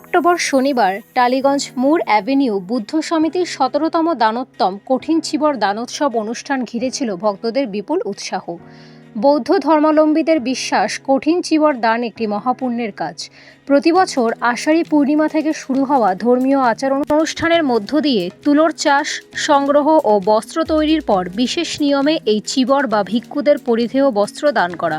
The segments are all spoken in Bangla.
অক্টোবর শনিবার টালিগঞ্জ মুর অ্যাভিনিউ বুদ্ধ সমিতির সতেরোতম দানোত্তম কঠিন চিবর দানোৎসব অনুষ্ঠান ঘিরেছিল ভক্তদের বিপুল উৎসাহ। বৌদ্ধ ধর্মাবলম্বীদের বিশ্বাস, কঠিন চিবর দান একটি মহাপুণ্যের কাজ। প্রতিবছর আষাঢ়ী পূর্ণিমা থেকে শুরু হওয়া ধর্মীয় আচার অনুষ্ঠানের মধ্য দিয়ে তুলোর চাষ, সংগ্রহ ও বস্ত্র তৈরির পর বিশেষ নিয়মে এই চিবর বা ভিক্ষুদের পরিধেয় বস্ত্র দান করা।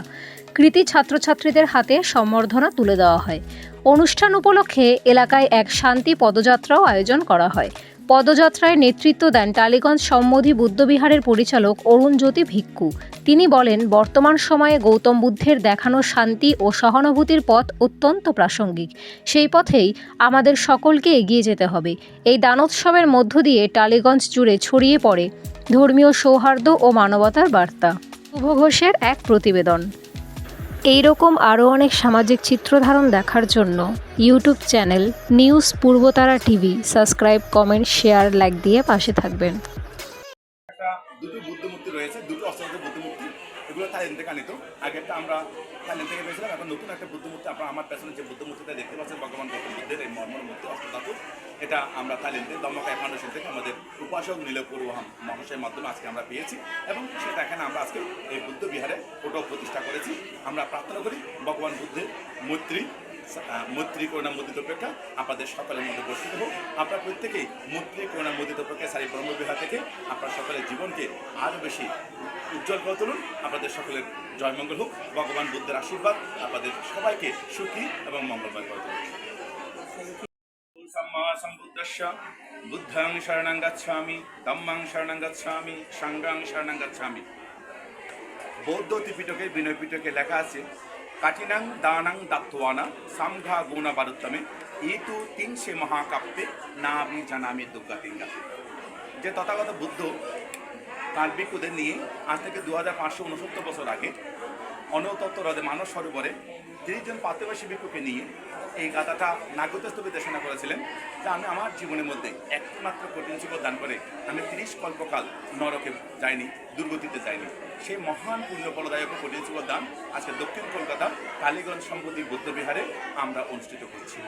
কৃতি ছাত্রছাত্রীদের হাতে সম্বর্ধনা তুলে দেওয়া হয়। অনুষ্ঠান উপলক্ষে এলাকায় এক শান্তি পদযাত্রাও আয়োজন করা হয়। পদযাত্রায় নেতৃত্ব দেন টালিগঞ্জ সম্মধি বুদ্ধবিহারের পরিচালক অরুণ জ্যোতি ভিক্ষু। তিনি বলেন, বর্তমান সময়ে গৌতম বুদ্ধের দেখানো শান্তি ও সহানুভূতির পথ অত্যন্ত প্রাসঙ্গিক। সেই পথেই আমাদের সকলকে এগিয়ে যেতে হবে। এই দানোৎসবের মধ্য দিয়ে টালিগঞ্জ জুড়ে ছড়িয়ে পড়ে ধর্মীয় সৌহার্দ্য ও মানবতার বার্তা। শুভ ঘোষের এক প্রতিবেদন। এই রকম আরও অনেক সামাজিক চিত্রধারণ দেখার জন্য YouTube channel news Purbatara TV subscribe comment share like দিয়ে পাশে থাকবেন। মূর্তি রয়েছে, দুটো অষ্টমকে বুদ্ধ মূর্তি এগুলো থাইল্যান্ড থেকে আনিত। আগে একটা আমরা থাইল্যান্ড থেকে পেয়েছিলাম, এখন নতুন একটা বুদ্ধ মূর্তি আপনারা আমার পেছনে যে বুদ্ধ মূর্তিটা দেখতে পাচ্ছেন, ভগবান গৌতম বুদ্ধের এই মর্মর মূর্তি অষ্টধাতু এটা আমরা থাইল্যান্ডের দমকায় ফাউন্ডেশন থেকে আমাদের উপাসক নীলপুর মহাশয়ের মাধ্যমে আজকে আমরা পেয়েছি। এবং সেটা এখানে আমরা আজকে এই বুদ্ধ বিহারে ওটাও প্রতিষ্ঠা করেছি। আমরা প্রার্থনা করি, ভগবান বুদ্ধের মৈত্রী মৈত্রী করুণা মুদিত অপেক্ষা আপনাদের সকলের মধ্যে বর্ষিত হোক আপনার প্রত্যেকেই মৈত্রী করুণা মুদিত অপেক্ষা সারি ব্রহ্মবিহার থেকে আপনার সকলের জীবনকে আরও বেশি উজ্জ্বল করে তুলুন। আপনাদের সকলের জয়মঙ্গল হোক ভগবান বুদ্ধের আশীর্বাদ আপনাদের সবাইকে সুখী এবং মঙ্গলময় করে তুলুন সম্মা সম্বুদ্ধস্য বুদ্ধং শরণং গচ্ছামি ধম্মং শরণং গচ্ছামি সাঙ্গাং শরণং গচ্ছামি। বৌদ্ধ ত্রিপিটকে বিনয় পিটকে লেখা আছে কাঠিনাং দানাং দাত্তোয়ানা সামঘা গুণা বারুত্তমে ইতু তিনশে মহাকাব্যে নাবি জানামি দুর্গা তিঙ্গা যে তথাগত বুদ্ধ তার নিয়ে আজ থেকে দু হাজার পাঁচশো উনসত্তর বছর আগে অনতত্ত্ব হ্রদে মানস সরোবরে তিরিশ জন পাত্রবাসী ভিক্ষুকে নিয়ে এই গাথাটা নাগতস্তবে দেশনা করেছিলেন, যে আমি আমার জীবনের মধ্যে একমাত্র কঠিন জীবন দান করে আমি তিরিশ কল্পকাল নরকে যাইনি, দুর্গতিতে যাইনি। সেই মহান পুণ্য ফলদায়ক কঠিন জীবন দান আজকে দক্ষিণ কলকাতা কালীগঞ্জ সম্পত্তি বৌদ্ধবিহারে আমরা অনুষ্ঠিত করছি।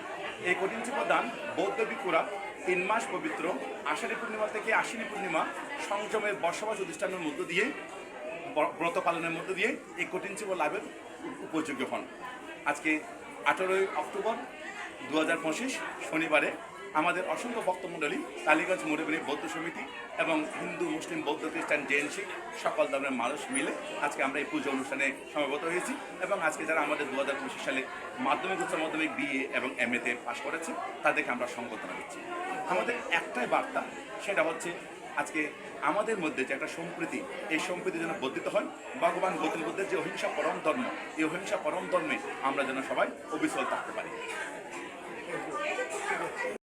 এই কঠিন জীবন দান বৌদ্ধ ভিক্ষুরা তিন মাস পবিত্র আষাঢ়ী পূর্ণিমা থেকে আশ্বিনী পূর্ণিমা সংযমের বসবাস অধিষ্ঠানের মধ্য দিয়ে ব্রত পালনের মধ্য দিয়ে এই কঠিন জীব লাভের উপ- উপযোগ্য হন আজকে আঠেরোই অক্টোবর দু হাজার পঁচিশ শনিবারে আমাদের অসংখ্য ভক্তমণ্ডলী টালিগঞ্জ মুরেবনী বৌদ্ধ সমিতি এবং হিন্দু মুসলিম বৌদ্ধ খ্রিস্টান শিখ সকল ধর্মের মানুষ মিলে আজকে আমরা এই পুজো অনুষ্ঠানে সমবেত হয়েছি এবং আজকে যারা আমাদের দু হাজার পঁচিশ সালে মাধ্যমিক উচ্চ মাধ্যমিক বিএ এবং এম এতে পাশ করেছে, তাদেরকে আমরা সংবর্ধনা দিচ্ছি। আমাদের একটাই বার্তা, সেটা হচ্ছে আজকে আমাদের মধ্যে যে একটা সম্প্রীতি, এই সম্প্রীতি যেন বর্ধিত হয়, ভগবান গৌতম বুদ্ধের যে অহিংসা পরম ধর্ম, এই অহিংসা পরম ধর্মে আমরা যেন সবাই অবিচল থাকতে পারি।